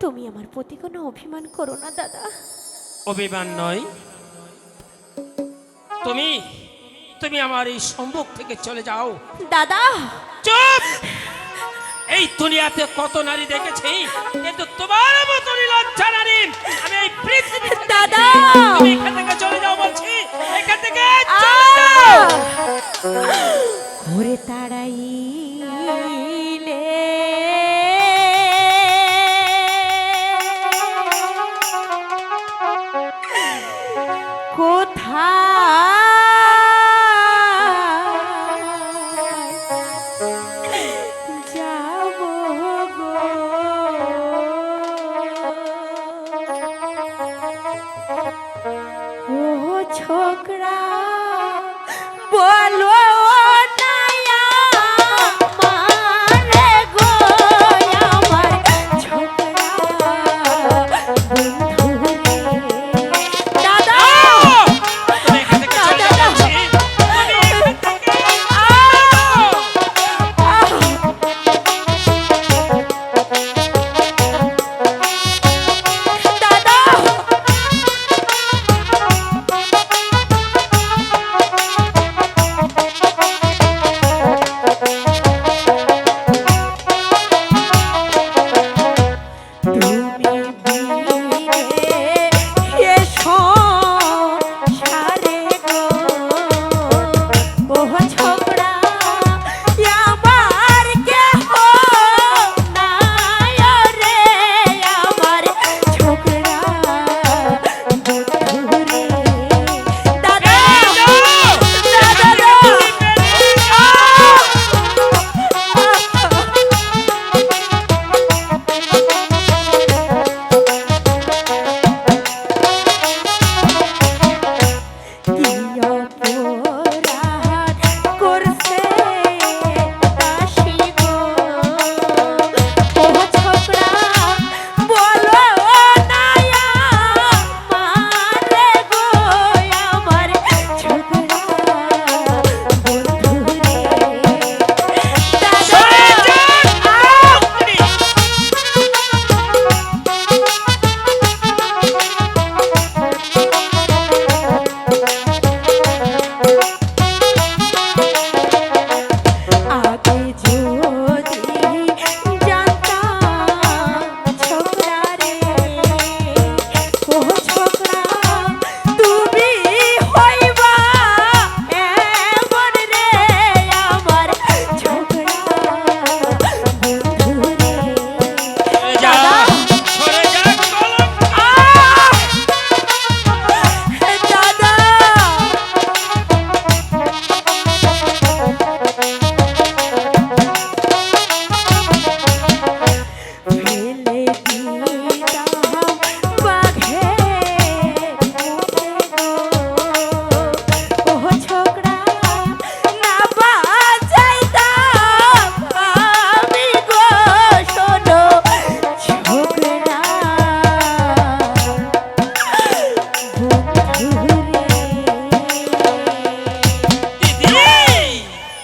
তুমি আমার প্রতি কোনো অভিমান করো না দাদা। অভিমান নয়। তুমি তুমি আমার এই সম্মুখ থেকে চলে যাও। দাদা! চুপ! এই দুনিয়াতে কত নারী দেখেছি কিন্তু তোমার মতো লজ্জা নারী। আমি এই পৃথিবীতে দাদা! তুমি কোথা